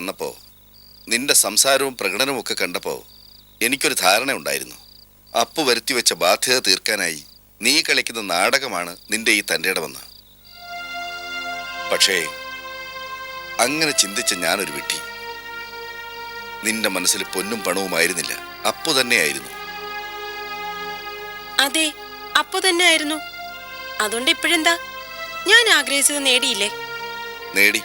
വന്നപ്പോ നിന്റെ സംസാരവും പ്രകടനവും ഒക്കെ കണ്ടപ്പോ എനിക്കൊരു ധാരണ ഉണ്ടായിരുന്നു. അപ്പു വരുത്തി വെച്ച ബാധ്യത തീർക്കാനായി നീ കളിക്കുന്ന നാടകമാണ് നിന്റെ ഈ തന്റെ ഇടമെന്ന് പക്ഷേ അങ്ങനെ ചിന്തിച്ച ഞാനൊരു വിട്ടി. നിന്റെ മനസ്സിൽ പൊന്നും പണവുമായിരുന്നില്ല. അപ്പു തന്നെയായിരുന്നു. അതെ അപ്പു തന്നെയായിരുന്നു. അതുകൊണ്ട് ഇപ്പോഴെന്താ? ഞാൻ ആഗ്രഹിച്ചത് നേടിയില്ലേ? നേടി.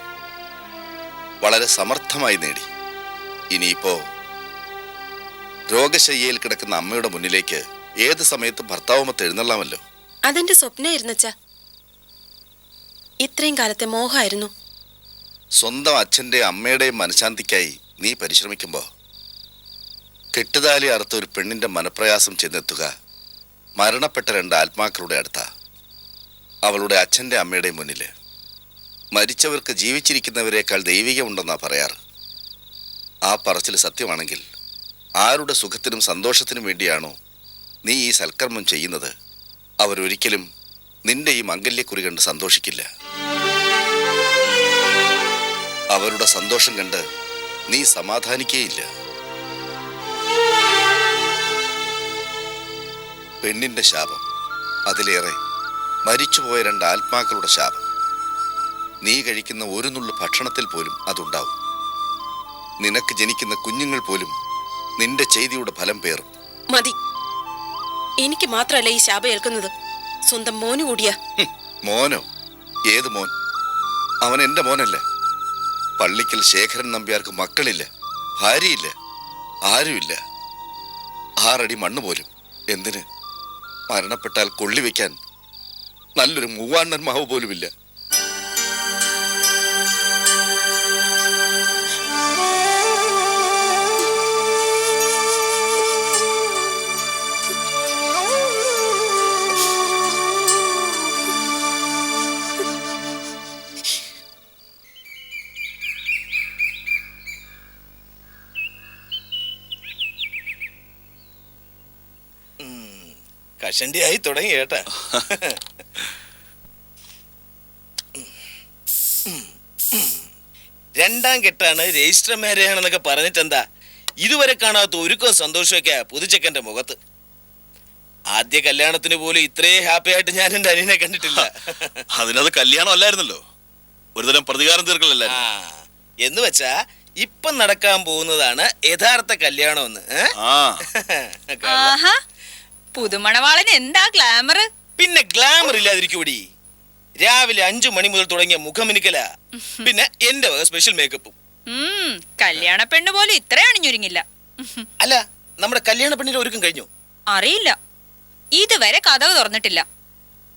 വളരെ സമർത്ഥമായി നേടി. ഇനിയിപ്പോ രോഗശയ്യയിൽ കിടക്കുന്ന അമ്മയുടെ മുന്നിലേക്ക് ഏത് സമയത്തും ഭർത്താവുമൊത്ത് എഴുന്നള്ളാമല്ലോ. അതെന്റെ സ്വപ്നമായിരുന്നച്ച ഇത്രയും കാലത്തെ മോഹമായിരുന്നു. സ്വന്തം അച്ഛന്റെ അമ്മയുടെയും മനഃശാന്തിക്കായി നീ പരിശ്രമിക്കുമ്പോ കെട്ടുതാലി അറുത്ത ഒരു പെണ്ണിന്റെ മനപ്രയാസം ചെന്നെത്തുക മരണപ്പെട്ട രണ്ട് ആത്മാക്കളുടെ അടുത്ത. അവളുടെ അച്ഛന്റെ അമ്മയുടെയും മുന്നിൽ. മരിച്ചവർക്ക് ജീവിച്ചിരിക്കുന്നവരെക്കാൾ ദൈവികമുണ്ടെന്നാ പറയാറ്. ആ പറച്ചിൽ സത്യമാണെങ്കിൽ ആരുടെ സുഖത്തിനും സന്തോഷത്തിനും വേണ്ടിയാണോ നീ ഈ സൽക്കർമ്മം ചെയ്യുന്നത്? അവരൊരിക്കലും നിന്റെ ഈ മംഗല്യക്കുറി കണ്ട് സന്തോഷിക്കില്ല. അവരുടെ സന്തോഷം കണ്ട് നീ സമാധാനിക്കേയില്ല. പെണ്ണിന്റെ ശാപം അതിലേറെ മരിച്ചുപോയ രണ്ട് ആത്മാക്കളുടെ ശാപം. നീ കഴിക്കുന്ന ഒരു നുള്ളു ഭക്ഷണത്തിൽ പോലും അതുണ്ടാവും. നിനക്ക് ജനിക്കുന്ന കുഞ്ഞുങ്ങൾ പോലും നിന്റെ ചെയ്തിയുടെ ഫലം പേറും. മതി. എനിക്ക് മാത്രമല്ല ഈ ശാപ ഏൽക്കുന്നത്. സ്വന്തം മോന് കൂടിയാ. മോനോ? ഏത് മോൻ? അവൻ എന്റെ മോനല്ല. പള്ളിക്കൽ ശേഖരൻ നമ്പ്യാർക്ക് മക്കളില്ല ഭാര്യയില്ല ആരുമില്ല. ആറടി മണ്ണ് പോലും. എന്തിന്? മരണപ്പെട്ടാൽ കൊള്ളിവെക്കാൻ നല്ലൊരു മൂവാണ്ണൻ മാവ് പോലുമില്ല. കഷണ്ടിയായി തുടങ്ങി കേട്ടാ. രണ്ടാം കെട്ടാണ് രജിസ്റ്റർ മേരെയാണെന്നൊക്കെ പറഞ്ഞിട്ടെന്താ? ഇതുവരെ കാണാത്ത ഒരുക്കവും സന്തോഷമൊക്കെ പുതുച്ചക്കന്റെ മുഖത്ത്. ആദ്യ കല്യാണത്തിന് പോലും ഇത്രയും ഹാപ്പി ആയിട്ട് ഞാൻ എന്റെ അനിയനെ കണ്ടിട്ടില്ല. അതിനത് കല്യാണം അല്ലായിരുന്നല്ലോ. ഒരുതരം പ്രതികാരം തീർക്കലല്ല എന്ന് വെച്ചാ ഇപ്പം നടക്കാൻ പോകുന്നതാണ് യഥാർത്ഥ കല്യാണം എന്ന് പുതുമണവാളൻ എന്താ ഗ്ലാമർ പിന്നെ ഗ്ലാമർ ഇല്ലാതിരിക്കൂടി രാവിലെ അഞ്ചു മണി മുതൽ തുടങ്ങിയ മുഖമിനിക്കല. പിന്നെ എന്റെ വക സ്പെഷ്യൽ മേക്കപ്പും കല്യാണ പെണ്ണ് പോലെ ഇത്ര അണിഞ്ഞൊരുങ്ങില്ല. അല്ല നമ്മുടെ കല്യാണ പെണ്ണിന്റെ ഒരുക്കം കഴിഞ്ഞു? അറിയില്ല. ഇതുവരെ കഥവ് തുറന്നിട്ടില്ല.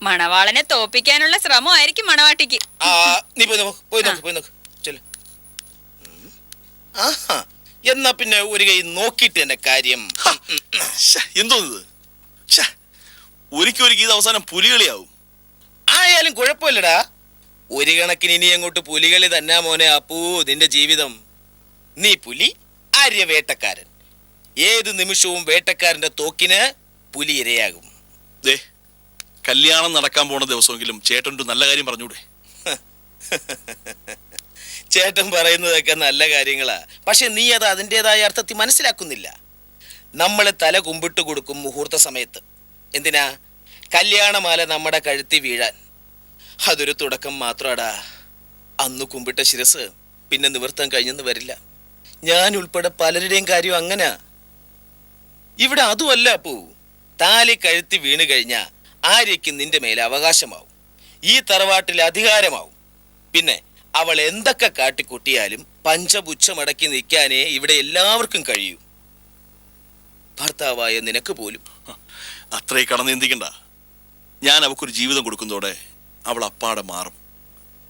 മണവാളനെ തോപ്പിക്കാനുള്ള ശ്രമം ശ്രമമായിരിക്കും മണവാട്ടിക്ക്. ആ നീ പോയി പോയി നോക്ക് പോയി നോക്ക്. ചെല്ലു ആഹാ എന്നാ പിന്നെ ഒരു കൈ നോക്കിട്ട് എന്നെ കാര്യം. എന്തോന്നത് ഒരിക്കൽ ഒരിക്കൽ ഇത് അവസാനം പുലികളിയാവും. ആയാലും കുഴപ്പമില്ലടാ. ഒരു കണക്കിന് ഇനി അങ്ങോട്ട് പുലികളി തന്നെ മോനെ അപ്പൂ നിന്റെ ജീവിതം. നീ പുലി ആര്യ വേട്ടക്കാരൻ. ഏത് നിമിഷവും വേട്ടക്കാരന്റെ തോക്കിന് പുലി ഇരയാകും. ദേ കല്യാണം നടക്കാൻ പോണ ദിവസമെങ്കിലും ചേട്ടൻ നല്ല കാര്യം പറഞ്ഞൂടെ? ചേട്ടൻ പറയുന്നതൊക്കെ നല്ല കാര്യങ്ങളാ. പക്ഷെ നീ അത് അതിന്റെതായ അർത്ഥത്തിൽ മനസ്സിലാക്കുന്നില്ല. നമ്മൾ തല കുമ്പിട്ട് കൊടുക്കും മുഹൂർത്ത സമയത്ത്. എന്തിനാ? കല്യാണമാല നമ്മുടെ കഴുത്തി വീഴാൻ. അതൊരു തുടക്കം മാത്രമാടാ അന്ന് കുമ്പിട്ട ശിരസ് പിന്നെ നിവർത്താൻ കഴിഞ്ഞെന്ന് വരില്ല. ഞാൻ ഉൾപ്പെടെ പലരുടെയും കാര്യം അങ്ങനെ. ഇവിടെ അതുമല്ല പൂ താലി കഴുത്തി വീണു കഴിഞ്ഞാ ആര്യയ്ക്ക് നിന്റെ മേലെ അവകാശമാവും. ഈ തറവാട്ടിൽ അധികാരമാവും. പിന്നെ അവൾ എന്തൊക്കെ കാട്ടിക്കൂട്ടിയാലും പഞ്ചപുച്ഛമടക്കി നിൽക്കാനേ ഇവിടെ എല്ലാവർക്കും കഴിയൂ. ഭർത്താവായ നിനക്ക് പോലും. അത്രേ കടന്ന് ചിന്തിക്കണ്ട. ഞാൻ അവക്കൊരു ജീവിതം കൊടുക്കുന്നതോടെ അവൾ അപ്പാടെ മാറും.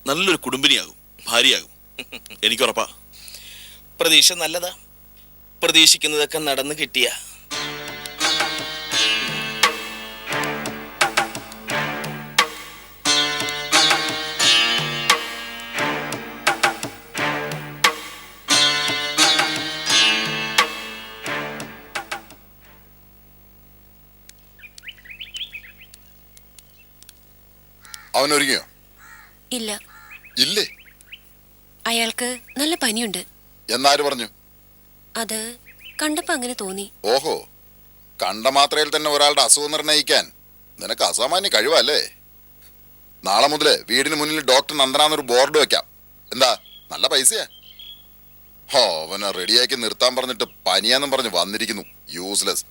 നല്ലൊരു കുടുംബിനിയാകും ഭാര്യയാകും. എനിക്കുറപ്പാ. പ്രതീക്ഷ നല്ലതാ. പ്രതീക്ഷിക്കുന്നതൊക്കെ നടന്നു കിട്ടിയ. അവൻ ഒരുങ്ങിയോ ഇല്ല. ഇല്ലേ? അയാൾക്ക് നല്ല പനിയുണ്ട്. എന്നാര് പറഞ്ഞു? അത് കണ്ടപ്പോ അങ്ങനെ തോന്നി. ഓഹോ. കണ്ട മാത്രയിൽ തന്നെ ഒരാളുടെ അസുഖം നിർണയിക്കാൻ. നിനക്ക് അസാമാന്യ കഴിവല്ലേ? നാളെ മുതൽ വീടിന് മുന്നിൽ ഡോക്ടർ നന്ദനാന്നൊരു ബോർഡ് വെക്കാം. എന്താ? നല്ല പൈസയാ. ഹോ അവനെ റെഡിയാക്കി നിർത്താൻ പറഞ്ഞിട്ട് പനിയാന്നും പറഞ്ഞ് വന്നിരിക്കുന്നു. യൂസ്ലെസ്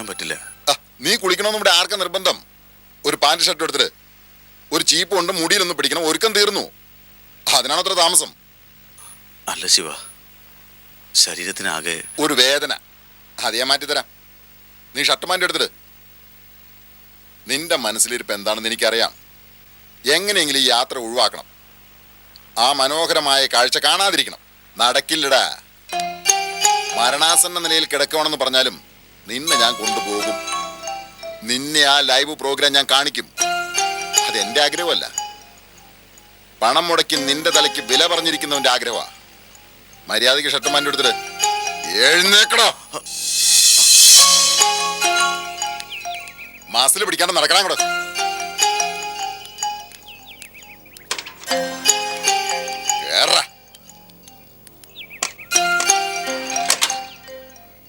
കുളിക്കാൻ പറ്റില്ല. നീ കുളിക്കണമെന്ന് ഇവിടെ ആർക്കാ നിർബന്ധം? ഒരു പാന്റ് ഷർട്ട് എടുത്തിട്ട് ഒരു ചീപ്പ് കൊണ്ട് മുടിയിലൊന്ന് പിടിക്കണം ഒരുക്കം തീർന്നു. അതിനാണ് അത്ര താമസം. അല്ല ശിവ ശരീരത്തിനാകെ ഒരു വേദന. അത് ഞാൻ മാറ്റിത്തരാം നീ ഷർട്ട് മാറ്റി എടുത്തിട്ട്. നിന്റെ മനസ്സിലിരിപ്പ് എന്താണെന്ന് എനിക്കറിയാം. എങ്ങനെയെങ്കിലും ഈ യാത്ര ഒഴിവാക്കണം. ആ മനോഹരമായ കാഴ്ച കാണാതിരിക്കണം. നടക്കില്ലടാ. മരണാസന്ന നിലയിൽ കിടക്കണമെന്ന് പറഞ്ഞാലും നിന്നെ ഞാൻ കൊണ്ടുപോകും. നിന്നെ ആ ലൈവ് പ്രോഗ്രാം ഞാൻ കാണിക്കും. അത് എന്റെ ആഗ്രഹമല്ല. പണം മുടക്കി നിന്റെ തലയ്ക്ക് വില പറഞ്ഞിരിക്കുന്നവന്റെ ആഗ്രഹമാ. മര്യാദയ്ക്ക് ഷർട്ടുമാന്റെ എടുത്തിട്ട് എഴുന്നേക്കടോ. മാസിൽ പിടിക്കാണ്ട് നടക്കണം കൂടെ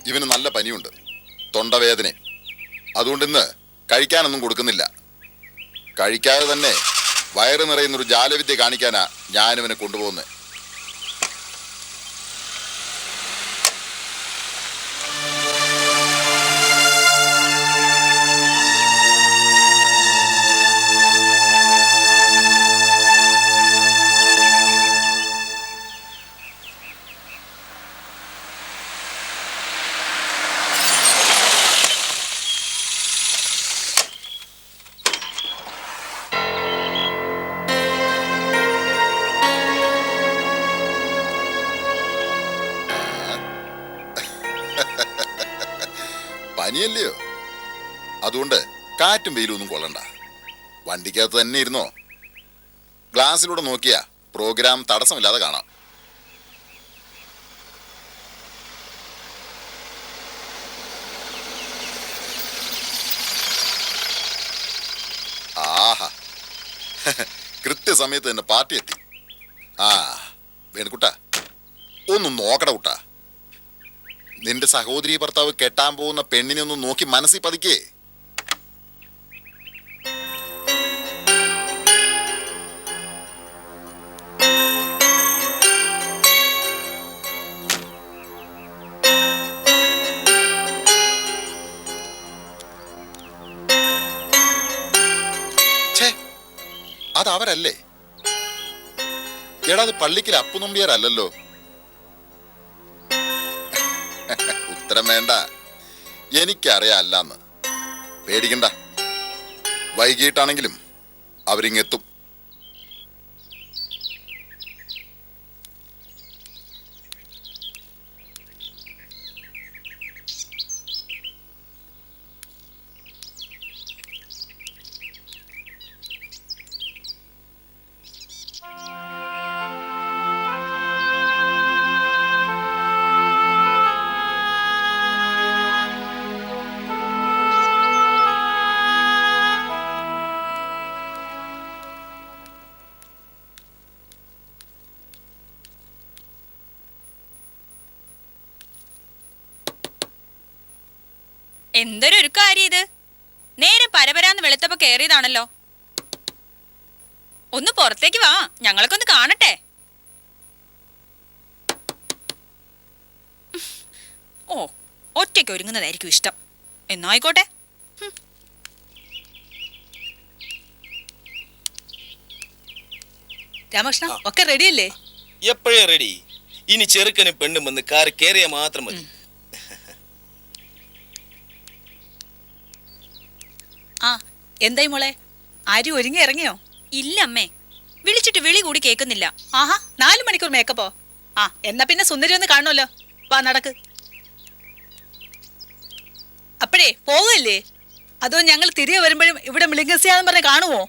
ഇവന് നല്ല പനിയുണ്ട്. തൊണ്ടവേദന. അതുകൊണ്ട് ഇന്ന് കഴിക്കാനൊന്നും കൊടുക്കുന്നില്ല. കഴിക്കാതെ തന്നെ വയറ് നിറയുന്നൊരു ജാലവിദ്യ കാണിക്കാനാ ഞാനിവനെ കൊണ്ടുപോകുന്നത് അതുകൊണ്ട് കാറ്റും വെയിലും ഒന്നും കൊള്ളണ്ട. വണ്ടിക്കകത്ത് തന്നെ ഇരുന്നോ? ഗ്ലാസ്സിലൂടെ നോക്കിയാ പ്രോഗ്രാം തടസ്സമില്ലാതെ കാണാം. ആഹാ. കൃത്യസമയത്ത് തന്നെ പാർട്ടി എത്തി. ആ വേണുക്കുട്ട ഒന്ന് നോക്കട കുട്ടാ. നിന്റെ സഹോദരി ഭർത്താവ് കെട്ടാൻ പോകുന്ന പെണ്ണിനെ ഒന്ന് നോക്കി മനസ്സിൽ പതിക്കേ. അത് അവരല്ലേ എടാ അത് പള്ളിക്കൽ അപ്പുനമ്പിയാരല്ലോ ഉത്തരം വേണ്ട. എനിക്കറിയാല്ലെന്ന് പേടിക്കണ്ട. വൈകിട്ടാണെങ്കിലും അവരിങ്ങെത്തും. എന്തൊരു ഒരു കാര്യം ഇത്? നേരെ പരപരാന്ന് വെളുത്തപ്പോ കേറിയതാണല്ലോ. ഒന്ന് പുറത്തേക്ക് വാ ഞങ്ങൾക്കൊന്ന് കാണട്ടെ. ഓ ഒറ്റയ്ക്ക് ഒരുങ്ങുന്നതായിരിക്കും ഇഷ്ടം. എന്നായിക്കോട്ടെ രാമകൃഷ്ണ ഒക്കെ റെഡിയല്ലേ എപ്പോഴേ റെഡി ഇനി ചെറുക്കനും പെണ്ണും വന്ന് കാർ കയറിയ മാത്രം മതി. ആ എന്തായി മോളെ? ആരും ഒരുങ്ങി ഇറങ്ങിയോ? ഇല്ല അമ്മേ. വിളിച്ചിട്ട് വിളി കൂടി കേൾക്കുന്നില്ല. ആഹാ നാല് മണിക്കൂർ മേക്കപ്പോ? ആ എന്നാ പിന്നെ സുന്ദരി ഒന്ന് കാണുമല്ലോ. വാ നടക്ക്. അപ്പോഴേ പോവല്ലേ? അതോ ഞങ്ങൾ തിരികെ വരുമ്പോഴും ഇവിടെ മിളിങ്ങസിയാന്ന് പറഞ്ഞ് കാണുമോ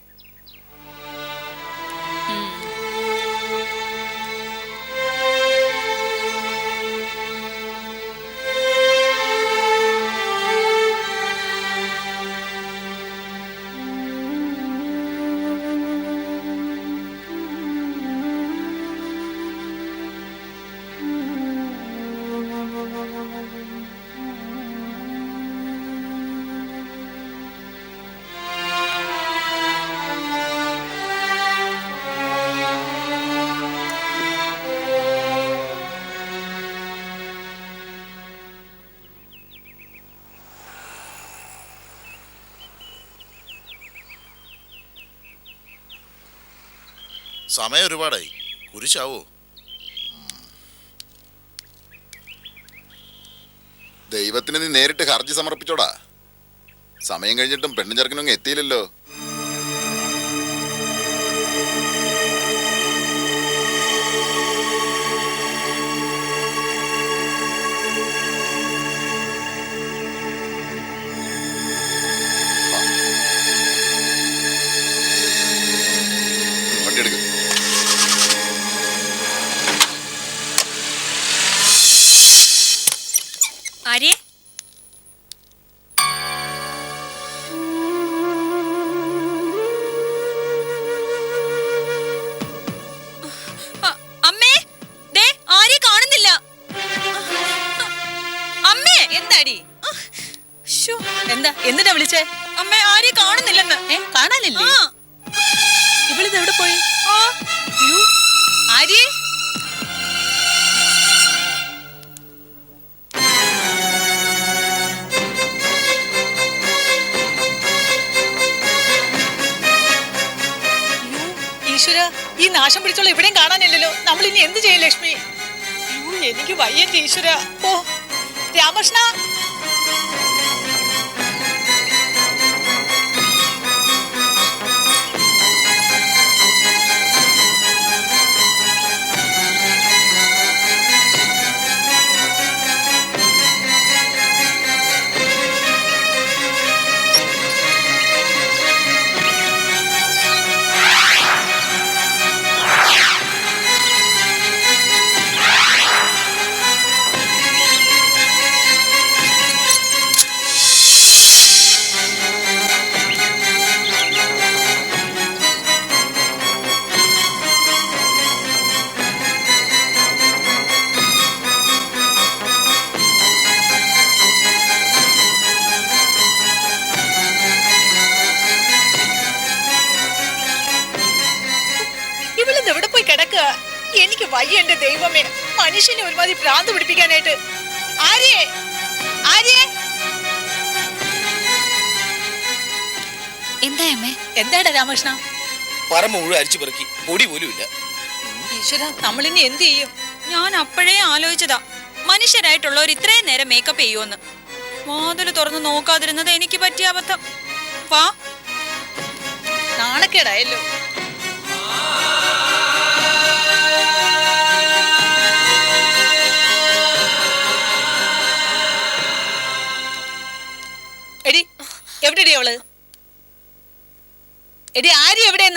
സമയം ഒരുപാടായി. കുരിശാവോ? ദൈവത്തിന് നീ നേരിട്ട് ഹർജി സമർപ്പിച്ചോടാ. സമയം കഴിഞ്ഞിട്ടും പെണ്ണും ചെറുക്കനൊന്നും എത്തിയില്ലല്ലോ. എന്താ? എന്തിനാ വിളിച്ചേ? അമ്മ ആരെ കാണുന്നില്ലെന്ന്. ഏ കാണാനില്ലേ? ഇവളിത് എവിടെ പോയി? ആര്യേ? ഈശ്വര ഈ നാശം പിടിച്ചുള്ള ഇവിടെയും കാണാനില്ലല്ലോ. നമ്മൾ ഇനി എന്ത് ചെയ്യും ലക്ഷ്മി? എനിക്ക് വയ്യ ഈശ്വര. ഓ രാമകൃഷ്ണ. ഇവളിത് എവിടെ പോയി കിടക്കുക? എനിക്ക് വയ്യ എന്റെ ദൈവമേ. മനുഷ്യനെ ഒരുമാതിരി ഭ്രാന്ത് പിടിപ്പിക്കാനായിട്ട്. ആര്യേ? ആര്യേ? എന്താ അമ്മേ? എന്താടാ രാമകൃഷ്ണ? പറമ്പ് മുഴുവൻ അരിച്ചു പെറുക്കി. പൊടി പോലും ഇല്ല. ഈശ്വര നമ്മളിനി എന്ത് ചെയ്യും? ഞാൻ അപ്പോഴേ ആലോചിച്ചതാ. മനുഷ്യരായിട്ടുള്ളവർ ഇത്രയും നേരം മേക്കപ്പ് ചെയ്യുമെന്ന് വാതിൽ തുറന്ന് നോക്കാതിരുന്നത് എനിക്ക് പറ്റിയ അബദ്ധം. വാ. നാണക്കേടായല്ലോ. എടി ആര്യ എവിടെയെന്ന്